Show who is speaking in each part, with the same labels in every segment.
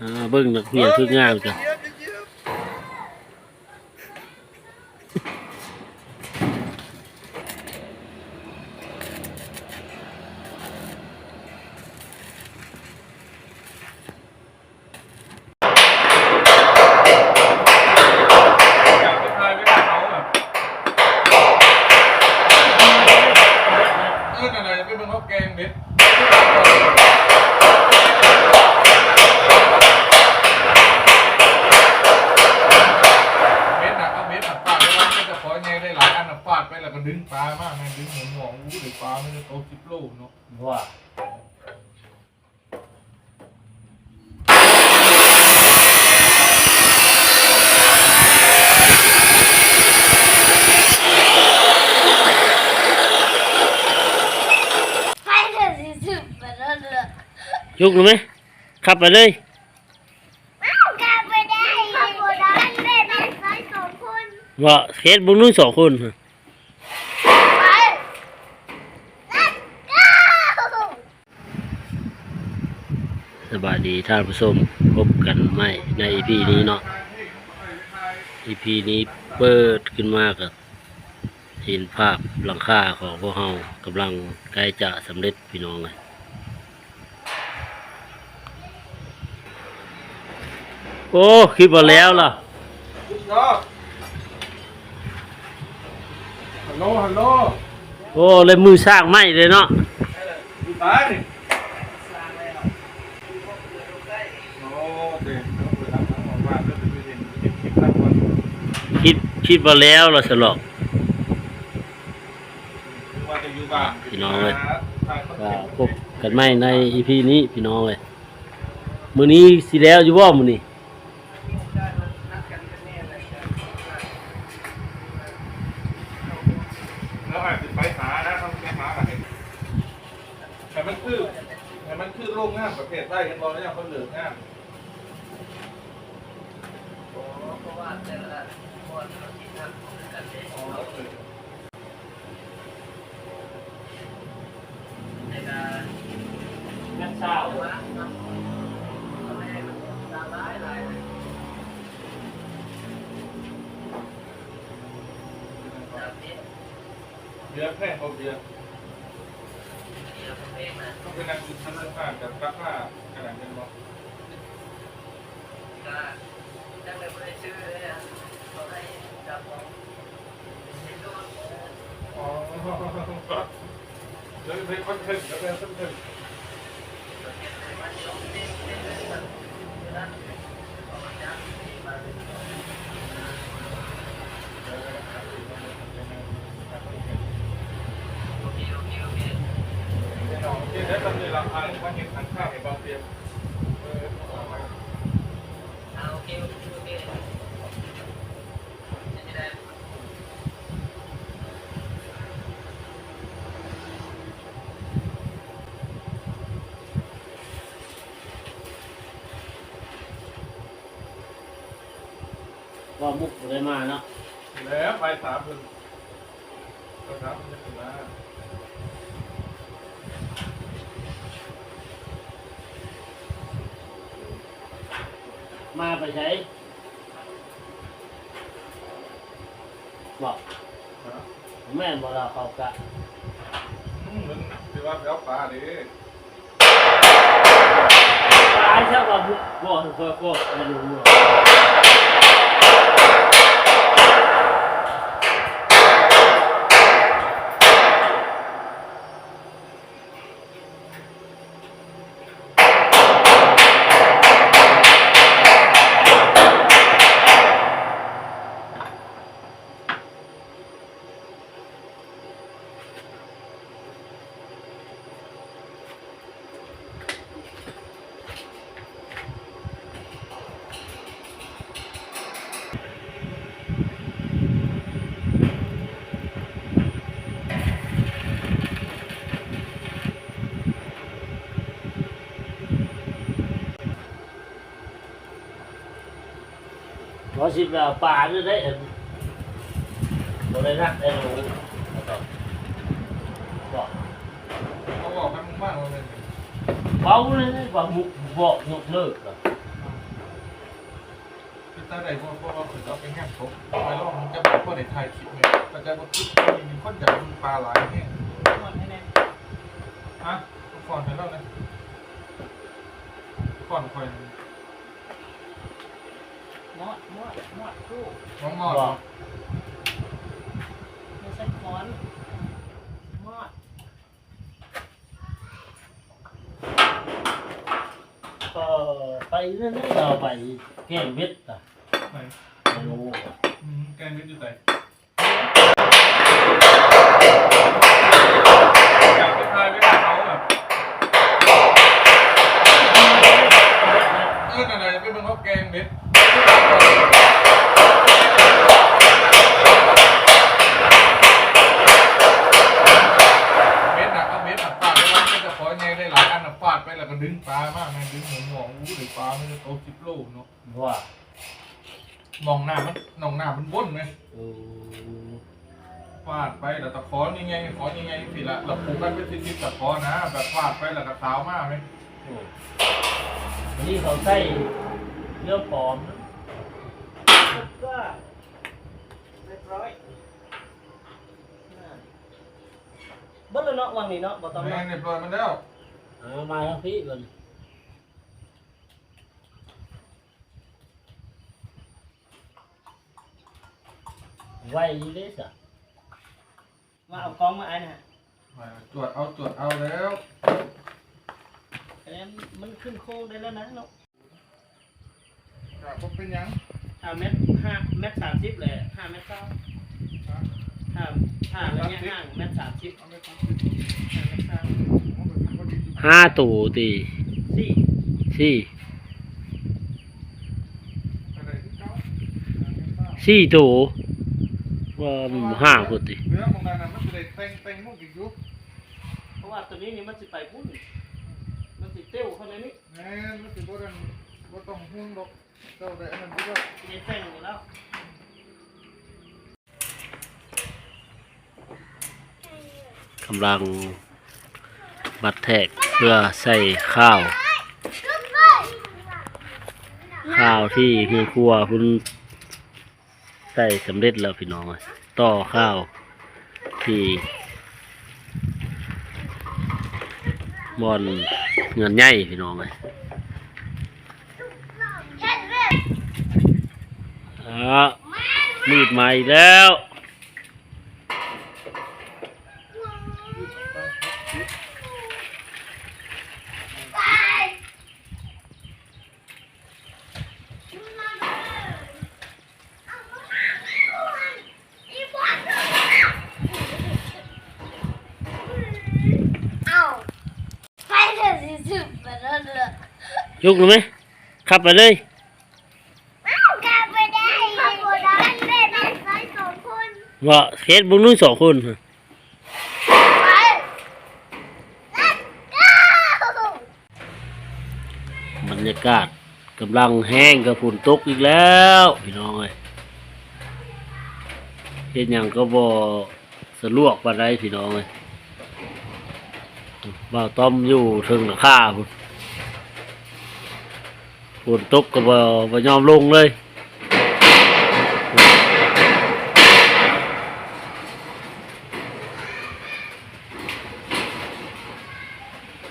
Speaker 1: อ่าเบิ่งนักเรียนคืองามจ้ะ
Speaker 2: ดไปแล้วก็ดึงปลามากแม่งดึงหัวหมองอู้หรือปลาไม่ได้โตสิบโลเนาะ
Speaker 1: ว่า
Speaker 3: ให้เธอสิสุดไปแล้วเลย
Speaker 1: ยุกรู้ไหมขับไปเลย
Speaker 3: อ้าวกลับไปได้กลับไปได้แม่เป็นสายสองคน
Speaker 1: ว่าเคสบุญนู้นสองคน
Speaker 3: ไป let's go
Speaker 1: สบายดีท่านผู้ชมพบกันใหม่ใน EP นี้เนาะ EP นี้เปิดขึ้นมากับเห็นภาพหลังคาของพวกเฮากำลังใกล้จะสำเร็จพี่น้องเลยโอ้คิดว่าแล้วล่ะ
Speaker 2: ฮัลโหลฮัลโหล
Speaker 1: โอ้เลยมือสร้างไม้เลยเนาะ
Speaker 2: อยู่ตายดิโอ้เด็กเขาไปทำของออกมาแล้วจะไปเห็นคลิปคลิปตั้งวัน
Speaker 1: คิดคิดว่าแล้วล่ะสลอก
Speaker 2: ว่าจะอยู่บ้าน
Speaker 1: พี่น้องเว้ย
Speaker 2: ถ่ายคอน
Speaker 1: ก็
Speaker 2: เทนต์
Speaker 1: พบกันใหม่ใน EP นี้พี่น้องเลยมื้อนี้สิแล้วอยู่บ่มื้อนี้
Speaker 2: แล้วอาจจะไปหานะต้องไปหาอะไรแต่มันคือแต่มันคือโรงงานประเภทได้กันบอลแล้วยังเขาเหลืองาน
Speaker 4: เพราะว่าแต่ละคน เขาคิดทำของกันเอง
Speaker 2: อ๋อเออ
Speaker 4: ในการ
Speaker 1: งั้นเช้า
Speaker 4: เอาวะเนาะทำให้มันตาร้ายหลายเลยแบบนี้
Speaker 2: เบียร์แค่เขาเบียร์
Speaker 4: เดี๋ยวผมเอะ
Speaker 2: ต้องเป็นนางคุณชั้นละห้ากราคาขนาดกันบอก
Speaker 4: ก็ได้ไปไม่ได้เลยอะเขาให้จับองให้โดน
Speaker 2: อ๋อแล้วไปคอนเล้วไมั
Speaker 4: นสอเด้งเด้งเลยมันนั่นขอะ มาเลยโอเคโอเคโอเค
Speaker 2: แน่นอนที่ได้ตำแหน่งราคาว่าเห็นทางค่าให้เบาเปรียบเออเอาไว้
Speaker 4: เอาโอเคโอเคโอเคจะได้
Speaker 1: ว่ามุกบ่ ได้มาเนาะ
Speaker 2: แล้วไปสามคนก็สามคนจะถึงมา
Speaker 1: มาไปใช้บอก
Speaker 2: ฮะ
Speaker 1: แม่นบ่เราเขากะ
Speaker 2: อืมมันคือว่าแล้วปลาดิ
Speaker 1: ตายใช่ป่ะบุกบ่บ่บ่ไม่รู้ บ่บ่สิแบบป่านี่ได้เห็นบ่ได้รักได้รู้บอก
Speaker 2: เขาบอกให้มึงบ้างว่าเป็น
Speaker 1: เบาเลยว่ามุกบ่ยกเลิกเหรอ
Speaker 2: อ๋อคือตาใดพวกพวกเราถึงเอาไปแง่ทบไปลองมันจะบอกว่าในไทยคลิปเนี่ยแต่จะบอกคือมีคนอยากดูปลาหลายแห้ง
Speaker 4: หมดให้แน่
Speaker 2: ฮะฟอนไปแล้วนะฟอนคอย
Speaker 4: หมดหมดหมดคู่
Speaker 2: น้องมอด
Speaker 4: ไม่ใช่ค้อนหมด
Speaker 1: ก็ไปเรื่อยๆเราไปแก้เวทอะ
Speaker 2: ไหน
Speaker 1: ไม่รู้อะ
Speaker 2: อืมแกงมิดอยู่ไหนามากแม่งดึงหัวหมองอู้หรือปลามันจะโตสิบโลเนาะ
Speaker 1: ว่า
Speaker 2: มองหน้ามันมองหน้ามันวนไหม
Speaker 1: เออ
Speaker 2: ฟาดไปแล้วตะขอนี่ไงขอนี่ไงสิละเราปลูกกันเป็นสิบๆตะขอนะแบบฟาดไปแล้วก็ขาวมากไหม
Speaker 1: โอ้อันนี้เขาใส่เรื่องปลอมนะ
Speaker 4: ก็เรียบร้อยเบิ้ลเลยเนาะวางนี่เนาะบ่ต้อง
Speaker 2: แม่
Speaker 4: เนาะ
Speaker 2: งเรียบร้อยมันแล้ว
Speaker 1: เอามาทั้งพี่มัน ไว้อยี่เลยจ้ะ
Speaker 4: มาเอากล้องมาไอ้นะฮะ
Speaker 2: มาตรวจเอาตรวจเอาแล้ว
Speaker 4: อันนี้มันขึ้นโค้งได้แล้วนะเนาะ
Speaker 2: จะพบเป็นหยัง
Speaker 4: ห้าเมตรห้าเมตรสามสิบเลยห้าเมตรเก้า
Speaker 2: ฮะ
Speaker 4: ห้าห้าแล้วเนี่ยห้าเมตรสามสิบ
Speaker 2: เอาไปทำ
Speaker 4: ห้าเมตรเก้า
Speaker 2: เอาไปทำพอดีอยู่
Speaker 1: ห้าตู่ตี
Speaker 4: สี่
Speaker 1: สี่
Speaker 2: อะไรที่เก้าเอาไปเก้า
Speaker 1: สี่ตู่ ว่ามันห้าคนตี
Speaker 2: เนื้อของนั้นน่ะมันจะได้เต็งเต็งมุกอีกอยุบ
Speaker 4: เพราะว่าตัวนี้นี่มันสิไปพุ่นมันสิเตี้ยวเข้าในนี้
Speaker 2: แน่นมันสิบ่ได้บ่ต้องห่วงดอกเจ้าได้อันนั้นด้วย
Speaker 4: มีแป้งอยู่แล้ว
Speaker 1: กำลังบัดแทกเพื่อใส่ข้าว ข้าวที่เฮือครัวคุณ ใส่สำเร็จแล้วพี่น้องต่อข้าวที่บอนเงินใหญ่พี่น้องเลยอ่ามีดใหม่แล้ว
Speaker 3: เอาไปเถอะสิสิบไปแล้วเลย
Speaker 1: ยุกเลยไหมขับไปเลย
Speaker 3: มาขับไปได้ขับไปได้แม่เป็นสายสองคน
Speaker 1: ว่าเคสบุญนุ่งสองคนบรรยากาศกำลังแห้งกับฝนตกอีกแล้วพี่น้องเลยเห็นอย่างก็บ่สะลวกปานใดพี่น้องเลยบ่าต้อมอยู่ถึงราคาพุ่น ฝนตกก็บ่บ่ยอมลงเลย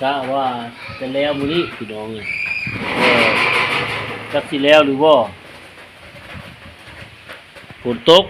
Speaker 1: กะว่าจะแล้วมื้อนี้พี่น้องเลยเออจักสิแล้วหรือบ่ฝนตก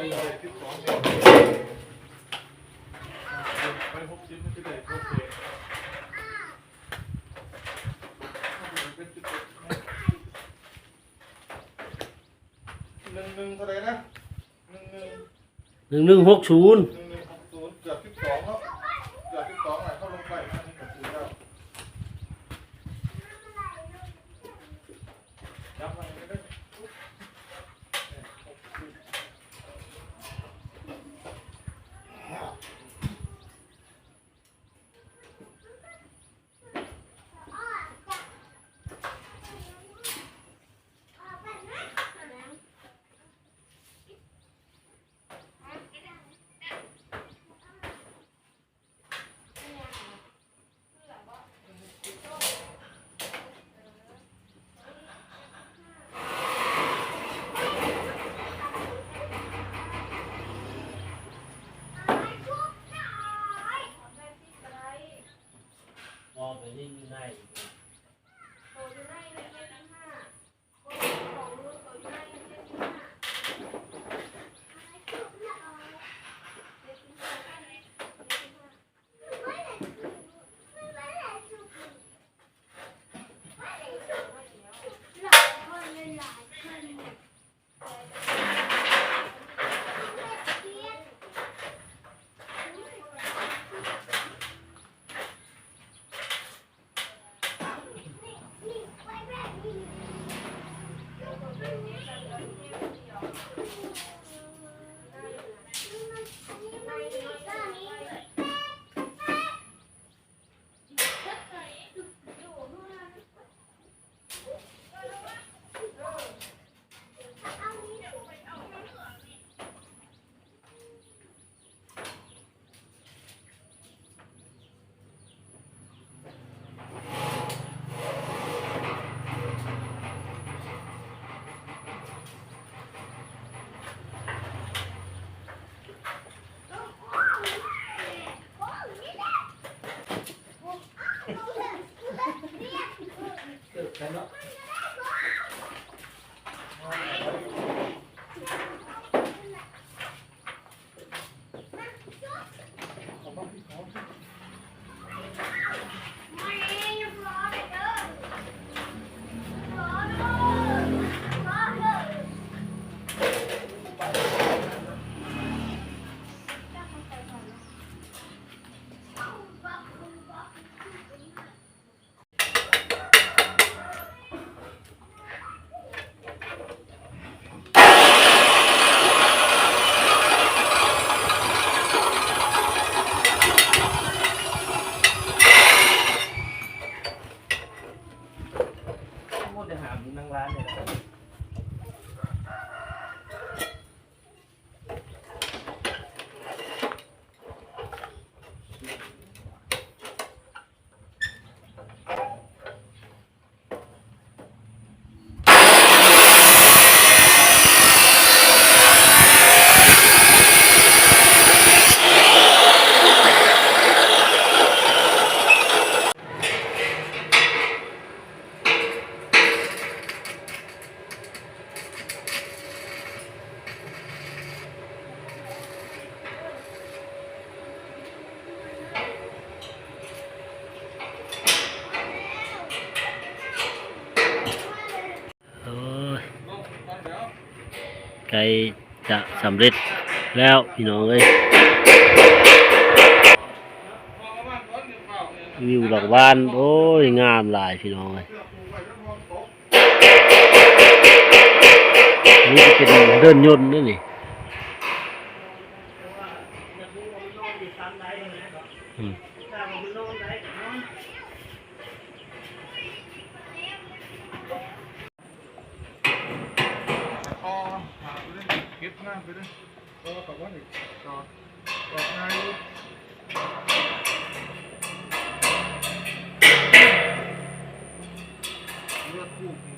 Speaker 2: หนึ่ง
Speaker 1: หนึ่งเท่า
Speaker 5: ไหนะหนึ่งหนึ่ง
Speaker 1: หกศูนย์
Speaker 5: หกศูนย์เกือบสิบสองแล้เกือบสิบสองไห
Speaker 1: น
Speaker 2: เข้า
Speaker 1: ลงไป ใกล้จะสำเร็จแล้วพี่น้องเอ้ยวิวดอกบาน โอ้ย งามหลายพี่น้องเอ้ยนี่จะเป็นเดินยนต์นี่นี่อืม
Speaker 2: คอหาไปเลยเก็บหน้าไปเลยก็กับว่าอีกจอดจอดง่ายอยู่เลือดคู่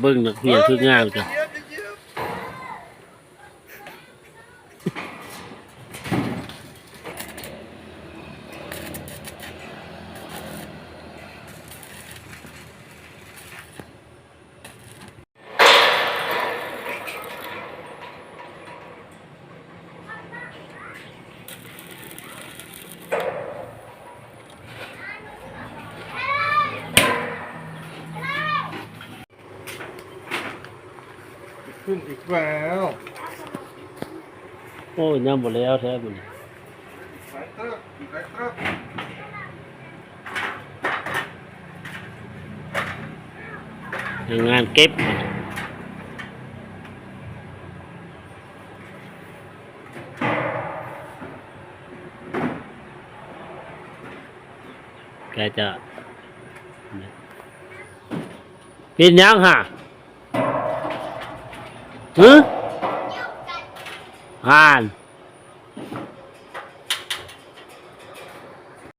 Speaker 1: เบิ้งนักเรียนฝึกงานกัน
Speaker 2: ขึ้นอีกแล้ว
Speaker 1: โอ้ยยังบ่แล้วแท้บุญ
Speaker 2: สายเตอร์สายเตอร์
Speaker 1: งานเก็บแกจะเป็นยังฮะ ฮึอ่าน